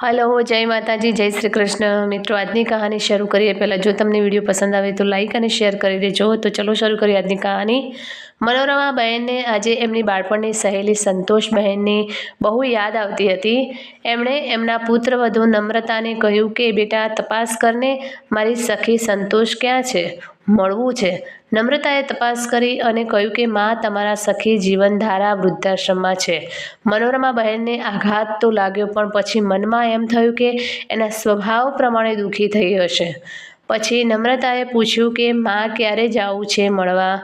Hello જય માતાજી, જય શ્રી કૃષ્ણ. મિત્રો, આજની કહાની શરૂ કરીએ. પહેલાં જો તમને વીડિયો પસંદ આવે તો લાઈક અને શેર કરી દેજો. તો ચલો શરૂ કરીએ આજની કહાની. મનોરમા બહેનને આજે એમની બાળપણની સહેલી સંતોષ બહેનની બહુ યાદ આવતી હતી. એમણે એમના પુત્ર વધુ નમ્રતાને કહ્યું કે, બેટા, તપાસ કરને, મારી સખી સંતોષ ક્યાં છે? મળવું છે. નમ્રતાએ તપાસ કરી અને કહ્યું કે માં તમારા સખી જીવનધારા વૃદ્ધાશ્રમમાં છે. મનોરમા બહેનને આઘાત તો લાગ્યો પણ પછી મનમાં એમ થયું કે એના સ્વભાવ પ્રમાણે દુઃખી થઈ હશે. પછી નમ્રતાએ પૂછ્યું કે માં ક્યારે જવું છે મળવા?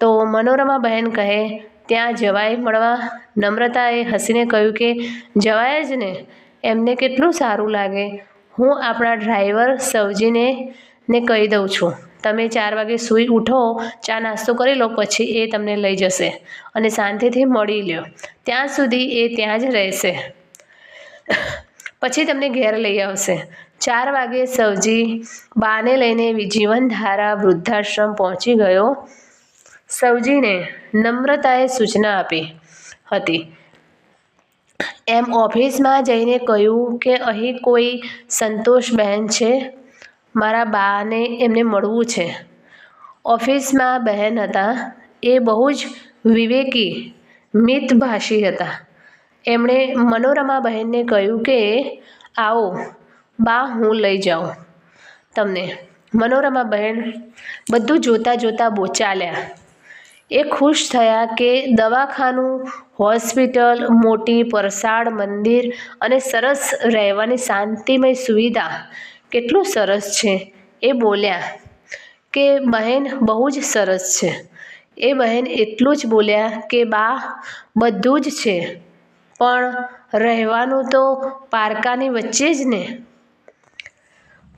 તો મનોરમા બહેન કહે, ત્યાં જવાય મળવા? નમ્રતાએ હસીને કહ્યું કે, જવાય જ ને. એમને કેટલું સારું લાગે. હું આપણા ડ્રાઈવર સવજીને ને કહી દઉં છું. તમે ચાર વાગે સૂઈ ઉઠો, ચા નાસ્તો કરી લો, પછી એ તમને લઈ જશે અને શાંતિથી મળી લ્યો. ત્યાં સુધી એ ત્યાં જ રહેશે. પછી તમને ઘેર લઈ આવશે. ચાર વાગે સવજી બાને લઈને જીવનધારા વૃદ્ધાશ્રમ પહોંચી ગયો. સવજીને નમ્રતાએ સૂચના આપી હતી. એમ ઓફિસમાં જઈને કહ્યું કે અહીં કોઈ સંતોષ બહેન છે? મારા બાને એમને મળવું છે. ઓફિસમાં બહેન હતા. એ બહુ જ વિવેકી, મિતભાષી હતા. એમણે મનોરમા બહેનને કહ્યું કે, આવો, બા, હું લઈ જાઉં તમને. મનોરમા બહેન બધું જોતાં જોતાં બોચાલ્યા. એ ખુશ થયા કે દવાખાનું, હોસ્પિટલ, મોટી, પરસાળ મંદિર અને સરસ રહેવાની શાંતિમય સુવિધા કેટલું સરસ છે. એ બોલ્યા કે બહેન બહુ જ સરસ છે. એ બહેન એટલું જ બોલ્યા કે બા બધું જ છે. પણ રહેવાનું તો પારકાની વચ્ચે જ ને.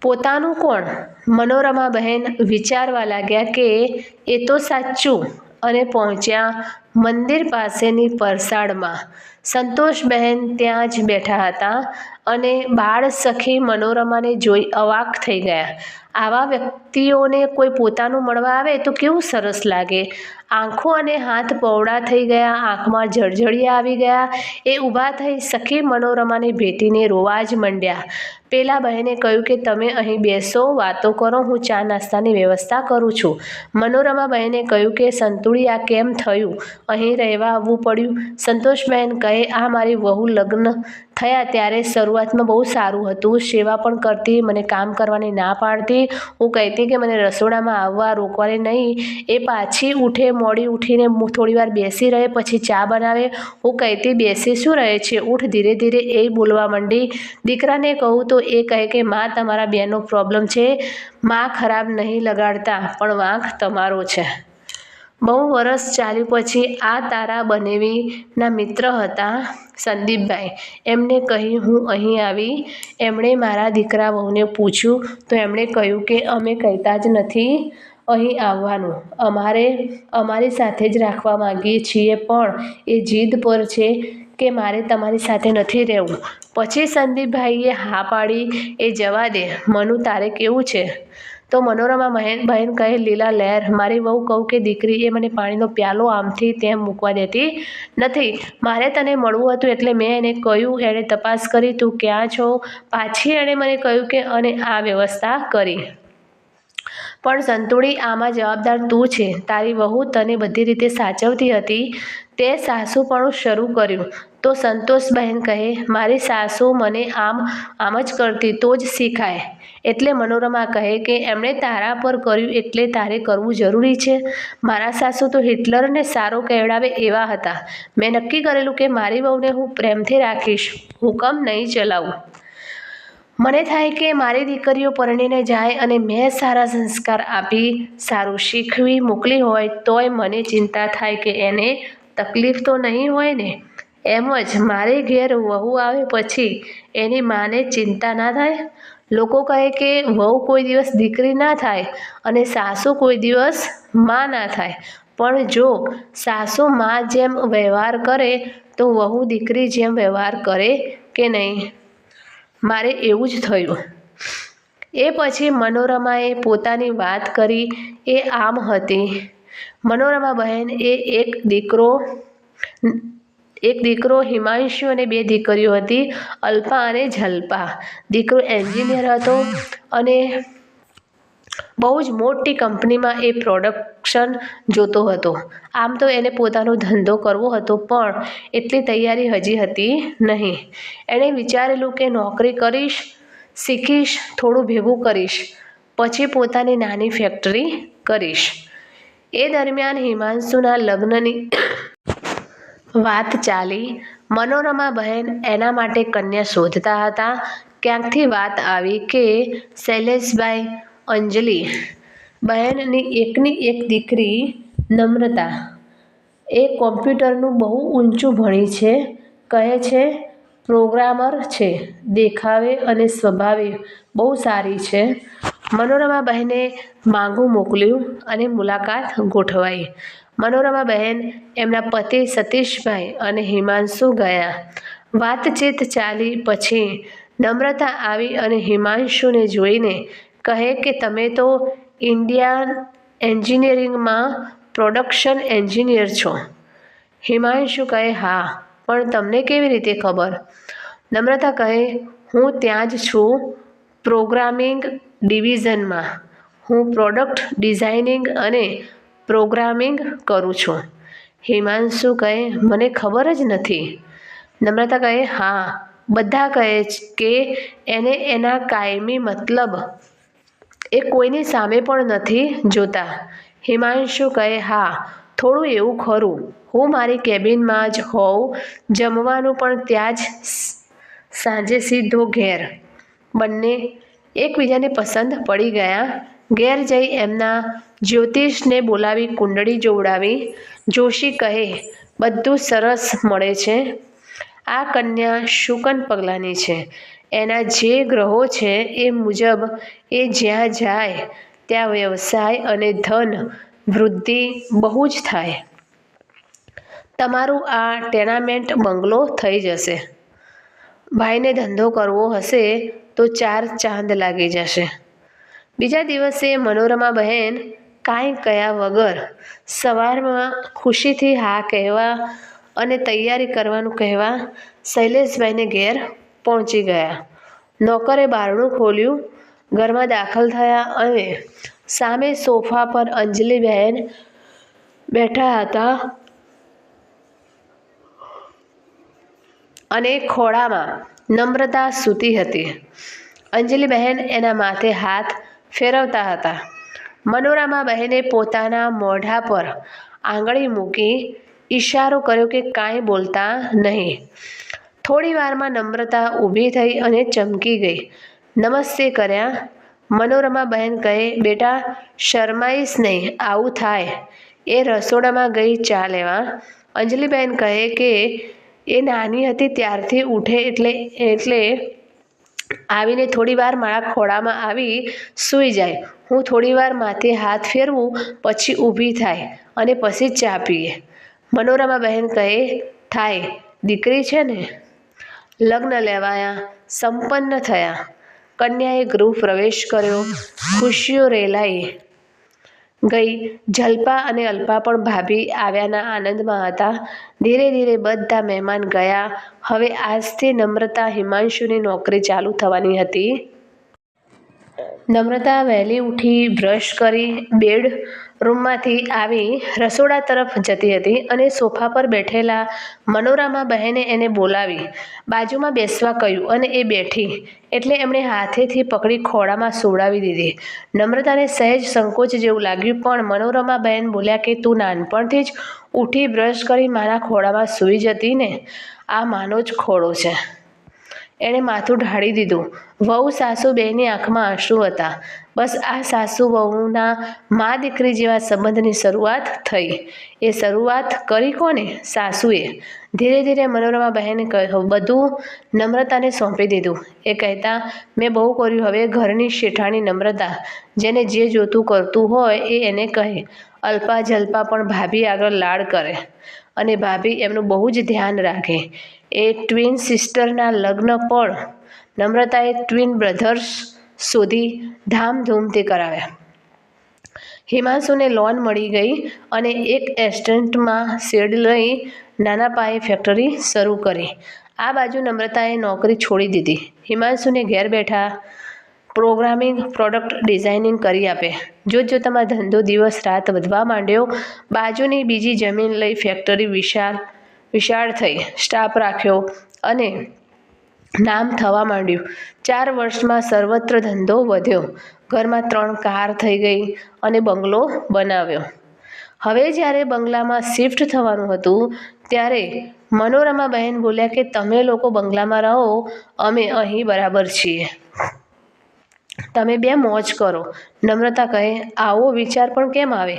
પોતાનું કોણ? મનોરમા બહેન વિચારવા લાગ્યા કે એ તો સાચું અને પહોંચ્યા મંદિર પાસેની પરસાળમાં સંતોષબહેન ત્યાં જ બેઠા હતા અને બાળ સખી મનોરમાને જોઈ અવાક થઈ ગયા. આવા વ્યક્તિઓને કોઈ પોતાનું મળવા આવે તો કેવું સરસ લાગે? આંખો અને હાથ પહોળા થઈ ગયા, આંખમાં જળજળિયા આવી ગયા, એ ઊભા થઈ સખી મનોરમાને ભેટીને રોવા જ મંડ્યા. પેલા બહેને કહ્યું કે, તમે અહીં બેસો, વાતો કરો, હું ચા નાસ્તાની વ્યવસ્થા કરું છું. મનોરમા બહેને કહ્યું કે સંતુળી આ કેમ થયું? અહીં રહેવા આવવું પડ્યું. સંતોષબહેન કહે, આ મારી વહુ લગ્ન થયા ત્યારે શરૂઆતમાં બહુ સારું હતું. સેવા પણ કરતી, મને કામ કરવાની ના પાડતી. હું કહેતી કે મને રસોડામાં આવવા રોકવાની નહીં. એ પાછી ઉઠે, મોડી ઉઠીને થોડી વાર બેસી રહે, પછી ચા બનાવે. હું કહેતી, બેસી શું રહે છે? ઉઠ, ધીરે ધીરે એ બોલવા માંડી. દીકરાને કહું તો એ કહે કે, માં, તમારા બેનનો પ્રોબ્લેમ છે. માં ખરાબ નહીં લગાડતા, પણ વાંક તમારો છે. બહુ વરસ ચાલ્યું પછી આ તારા બનેવીના મિત્ર હતા સંદીપભાઈ. એમને કહી હું અહીં આવી, એમણે મારા દીકરા વહુને પૂછ્યું, તો એમણે કહ્યું કે અમે કહેતા જ નથી અહીં આવવાનું. અમારે, અમારી સાથે જ રાખવા માગીએ છીએ પણ એ જીદ પર છે કે મારે તમારી સાથે નથી રહેવું. પછી સંદીપભાઈએ હા પાડી, એ જવા દે. મનુ તારે કેવું છે? તો મનોરમા બહેન બહેન કહે, લીલા લહેર, મારી વહુ કહું કે, દીકરી, એ મને પાણીનો પ્યાલો આમથી તેમ મૂકવા દેતી નથી. મારે તને મળવું હતું એટલે મેં એને કહ્યું, એણે તપાસ કરી, તું ક્યાં છો? પાછી એણે મને કહ્યું કે, અને આ વ્યવસ્થા કરી. પણ સંતુડી, આમાં જવાબદાર તું છે. તારી વહુ તને બધી રીતે સાચવતી હતી. તે સાસુપણું શરૂ કર્યું. તો સંતોષબહેન કહે, મારી સાસુ મને આમ આમ જ કરતી, તો જ શીખાય. એટલે મનોરમા કહે કે, એમણે તારા પર કર્યું એટલે તારે કરવું જરૂરી છે. મારા સાસુ તો હિટલરને સારો કહેવડાવે એવા હતા. મેં નક્કી કરેલું કે મારી બહુને હું પ્રેમથી રાખીશ. હુકમ નહીં ચલાવું. મને થાય કે મારી દીકરીઓ પરણીને જાય અને મેં સારા સંસ્કાર આપી, સારું શીખવી, મોકલી હોય, તોય મને ચિંતા થાય કે એને તકલીફ તો નહીં હોય ને? એમ જ મારે ઘેર વહુ આવે પછી એની માને ચિંતા ના થાય. લોકો કહે કે વહુ કોઈ દિવસ દીકરી ના થાય અને સાસુ કોઈ દિવસમાં ના થાય. પણ જો સાસુ માં જેમ વ્યવહાર કરે તો વહુ દીકરી જેમ વ્યવહાર કરે કે નહીં? મારે એવું જ થયું. એ પછી મનોરમાએ પોતાની વાત કરી. એ આમ હતી. મનોરમા બહેન એ એક દીકરો એક દીકરો હિમાંશુ અને બે દીકરીઓ હતી, અલ્પા અને જલ્પા દીકરો એન્જિનિયર હતો અને બહુ જ મોટી કંપનીમાં એ પ્રોડક્શન જોતો હતો. આમ તો એને પોતાનો ધંધો કરવો હતો, પણ એટલી તૈયારી હજી હતી નહીં. એણે વિચારેલું કે નોકરી કરીશ, શીખીશ, થોડું ભેગું કરીશ, પછી પોતાની નાની ફેક્ટરી કરીશ. એ દરમિયાન હિમાંશુના લગ્નની વાત ચાલી. મનોરમા બહેન એના માટે કન્યા શોધતા હતા. ક્યાંકથી વાત આવી કે શૈલેષભાઈ અંજલિ. બહેનની એકની એક દીકરી નમ્રતા. એ કોમ્પ્યુટરનું બહુ ઊંચું ભણી છે. કહે છે, પ્રોગ્રામર છે, દેખાવે અને સ્વભાવે બહુ સારી છે. મનોરમા બહેને માંગું મોકલ્યું અને મુલાકાત ગોઠવાઈ. મનોરમા બહેન, એમના પતિ સતીશભાઈ અને હિમાંશુ ગયા. વાતચીત ચાલી પછી નમ્રતા આવી અને હિમાંશુને જોઈને કહે કે, તમે તો ઇન્ડિયન એન્જિનિયરિંગમાં પ્રોડક્શન એન્જિનિયર છો. હિમાંશુ કહે, હા, પણ તમને કેવી રીતે ખબર? નમ્રતા કહે, હું ત્યાં જ છું પ્રોગ્રામિંગ ડિવિઝનમાં. હું પ્રોડક્ટ ડિઝાઇનિંગ અને પ્રોગ્રામિંગ કરું છું. હિમાંશુ કહે, મને ખબર જ નથી. નમ્રતા કહે, હા, બધા કહે કે એને એના કાયમી મતલબ એ કોઈની સામે પણ નથી જોતા. હિમાંશુ કહે, હા, થોડું એવું ખરું. હું મારી કેબિનમાં જ હોઉં, જમવાનું પણ ત્યાં જ સાંજે સીધો ઘેર. બંને એકબીજાને પસંદ પડી ગયા. ઘેર જઈ એમના જ્યોતિષને બોલાવી કુંડળી જોવડાવી. જોશી કહે, બધું સરસ મળે છે. આ કન્યા શુકન પગલાની છે. એના જે ગ્રહો છે એ મુજબ એ જ્યાં જાય, ત્યાં વ્યવસાય અને ધન વૃદ્ધિ બહુ જ થાય. તમારું આ ટેનામેન્ટ બંગલો થઈ જશે. ભાઈને ધંધો કરવો હશે તો ચાર ચાંદ લાગી જશે. બીજા દિવસે મનોરમા બહેન કાંઈ કયા વગર સવારમાં ખુશીથી હા કહેવા અને તૈયારી કરવાનું કહેવા શૈલેષભાઈને ઘેર પહોંચી ગયા. નોકરે બારણું ખોલ્યું, ઘરમાં દાખલ થયા અને સામે સોફા પર અંજલિબહેન બેઠા હતા અને ખોળામાં નમ્રતા સૂતી હતી. અંજલિબહેન એના માથે હાથ ફેરવતા હતા. મનોરમા બહેને પોતાના મોઢા પર આંગળી મૂકી ઈશારો કર્યો કે કાંઈ બોલતા નહીં. થોડી વારમાં નમ્રતા ઊભી થઈ અને ચમકી ગઈ. નમસ્તે કર્યા. મનોરમા બહેન કહે, બેટા, શરમાઈશ નહીં, આવું થાય. એ રસોડામાં ગઈ ચા લેવા. અંજલિબહેન કહે કે, એ નાની હતી, ત્યારથી ઉઠે એટલે એટલે આવીને થોડીવાર મારા ખોળામાં આવી સૂઈ જાય. હું થોડીવાર માથે હાથ ફેરવું, પછી ઊભી થાય અને પછી ચા પીએ. મનોરમા બહેન કહે થાય દીકરી છે ને? લગ્ન લેવાયા, સંપન્ન થયા. કન્યાએ ગૃહ પ્રવેશ કર્યો. ખુશીઓ રેલાઈ. ગઈ. જલ્પા અને અલ્પા પણ ભાભી આવ્યાના આનંદમાં હતા. ધીરે ધીરે બધા મહેમાન ગયા. હવે આજથી નમ્રતા હિમાંશુની નોકરી ચાલુ થવાની હતી. નમ્રતા વહેલી ઉઠી બ્રશ કરી બેડ રૂમમાંથી આવી રસોડા તરફ જતી હતી અને સોફા પર બેઠેલા મનોરમા બહેને એને બોલાવી. બાજુમાં બેસવા કહ્યું અને એ બેઠી એટલે એમણે હાથેથી પકડી ખોળામાં સુવડાવી દીધી. નમ્રતાને સહેજ સંકોચ જેવું લાગ્યું પણ મનોરમા બહેન બોલ્યા કે, તું નાનપણથી જ ઉઠી બ્રશ કરી મારા ખોળામાં સૂઈ જતી ને? આ માનો જ ખોળો છે. એણે માથું ઢાળી દીધું. વહુ સાસુ બેની આંખમાં આંસુ હતા. બસ આ સાસુ વહુના મા દીકરી જેવા સંબંધની શરૂઆત થઈ. એ શરૂઆત કરી કોને? સાસુએ. ધીરે ધીરે મનોરમા બહેને કહ્યું બધું નમ્રતાને સોંપી દીધું. એ કહેતા, મેં બહુ કર્યું. હવે ઘરની શેઠાણી નમ્રતા, જેને જે જોતું કરતું હોય એ એને કહે. અલ્પા જલ્પા પણ ભાભી આગળ લાડ કરે. અને ભાભી એમનું બહુ જ ધ્યાન રાખે. એ ટ્વિન સિસ્ટરના લગ્ન પણ નમ્રતાએ ટ્વિન બ્રધર્સ શોધી ધામધૂમથી કરાવ્યા. હિમાંશુને લોન મળી ગઈ અને એક એસ્ટન્ટમાં શેડ લઈ નાના પાયે ફેક્ટરી શરૂ કરી. આ બાજુ નમ્રતાએ નોકરી છોડી દીધી. હિમાંશુને ઘેર બેઠા પ્રોગ્રામિંગ, પ્રોડક્ટ ડિઝાઇનિંગ કરી આપે. જોત જોતામાં ધંધો દિવસ રાત વધવા માંડ્યો. બાજુની બીજી જમીન લઈ ફેક્ટરી વિશાળ વિશાળ થઈ સ્ટાફ રાખ્યો અને નામ થવા માંડ્યું. ચાર વર્ષમાં સર્વત્ર ધંધો વધ્યો. ઘરમાં ત્રણ કાર થઈ ગઈ અને બંગલો બનાવ્યો. હવે જ્યારે બંગલામાં શિફ્ટ થવાનું હતું, ત્યારે મનોરમા બહેન બોલ્યા કે, તમે લોકો બંગલામાં રહો, અમે અહીં બરાબર છીએ. તમે બે મોજ કરો. નમ્રતા કહે, આવો વિચાર પણ કેમ આવે?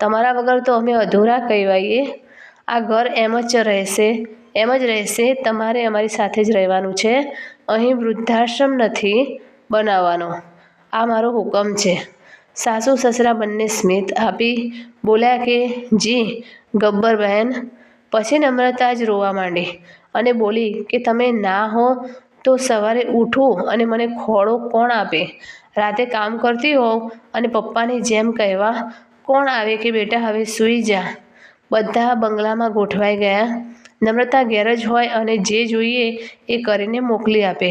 તમારા વગર તો અમે અધૂરા કહેવાઈએ. આ ઘર એમ જ રહેશે, એમ જ રહેશે, તમારે અમારી સાથે જ રહેવાનું છે. અહીં વૃદ્ધાશ્રમ નથી બનાવવાનો. આ મારો હુકમ છે. સાસુ સસરા બંને સ્મિત આપી બોલ્યા કે, જી, ગબ્બર બહેન. પછી નમ્રતા જ રોવા માંડી અને બોલી કે, તમે ના હો તો સવારે ઉઠું અને મને ખોળો કોણ આપે? રાતે કામ કરતી હોઉં અને પપ્પાની જેમ કહેવા, કોણ આવે કે બેટા હવે સૂઈ જા. બધા બંગલામાં ગોઠવાઈ ગયા. નમ્રતા ઘેર જ હોય અને જે જોઈએ એ કરીને મોકલી આપે.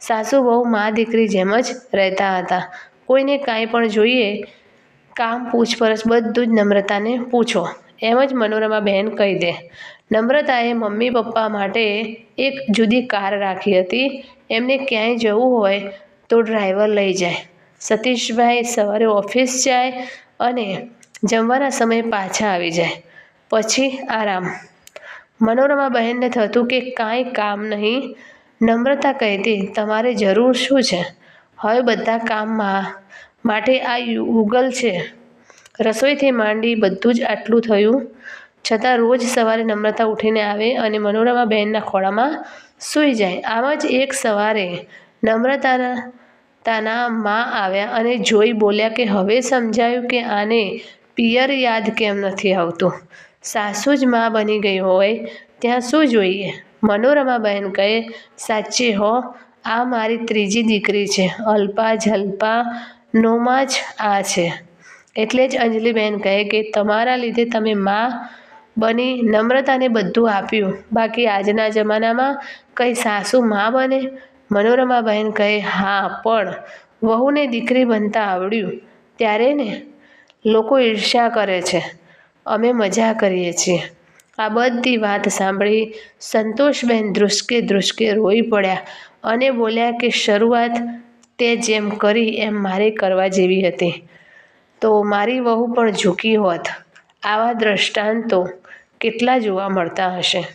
સાસુ બહુ મા દીકરી જેમ જ રહેતા હતા. કોઈને કાંઈ પણ જોઈએ, કામ પૂછપરછ બધું જ નમ્રતાને પૂછો. એમ જ મનોરમા બહેન કહી દે. નમ્રતાએ મમ્મી પપ્પા માટે એક જુદી કાર રાખી હતી. એમને ક્યાંય જવું હોય તો ડ્રાઈવર લઈ જાય. સતીશભાઈ સવારે ઓફિસ જાય અને જમવાના સમયે પાછા આવી જાય. પછી આરામ. મનોરમા બહેનને થતું કે કાંઈ કામ નહીં, નમ્રતા કહેતી, તમારે જરૂર શું છે? હવે બધા કામમાં માટે આ યુગલ છે. રસોઈથી માંડી બધું જ આટલું થયું. છતાં રોજ સવારે નમ્રતા ઉઠીને આવે અને મનોરમા બહેનના ખોળામાં સૂઈ જાય. આમ જ એક સવારે નમ્રતાના તાના માં આવ્યા અને જોઈ બોલ્યા કે, હવે સમજાયું કે આને પિયર યાદ કેમ નથી આવતું? સાસુ જ માં બની ગઈ હોય, ત્યાં શું જોઈએ મનોરમા બહેન કહે, સાચી હો, આ મારી ત્રીજી દીકરી છે. અલ્પા જલ્પા નોમાં જ આ છે. એટલે જ અંજલિબહેન કહે કે, તમારા લીધે તમે માં બની નમ્રતાને બધું આપ્યું. બાકી આજના જમાનામાં કંઈ સાસુ મા બને? મનોરમા બહેન કહે, હા, પણ વહુને દીકરી બનતા આવડ્યું. ત્યારે ને લોકો ઈર્ષ્યા કરે છે. અમે મજા કરીએ છીએ. આ બધી વાત સાંભળી સંતોષબહેન ધ્રુસકે ધ્રુસકે રોઈ પડ્યા અને બોલ્યા કે, શરૂઆત તે જેમ કરી એમ મારે કરવા જેવી હતી. તો મારી વહુ પણ ઝૂકી હોત. આવા દ્રષ્ટાંતો કેટલા જોવા મળતા હશે?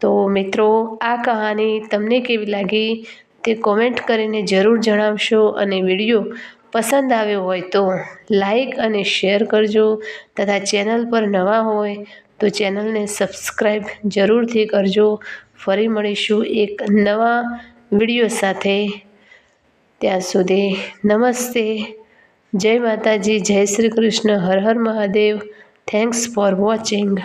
તો મિત્રો, આ કહાની તમને કેવી લાગી? તે કોમેન્ટ કરીને જરૂર જણાવશો અને વીડિયો પસંદ આવ્યો હોય તો લાઈક અને શેર કરજો. તથા ચેનલ પર નવા હોય તો ચેનલને સબસ્ક્રાઈબ જરૂરથી કરજો. ફરી મળીશું એક નવા વીડિયો સાથે. ત્યાં સુધી નમસ્તે. જય માતાજી, જય શ્રી કૃષ્ણ. હર હર મહાદેવ. Thanks for watching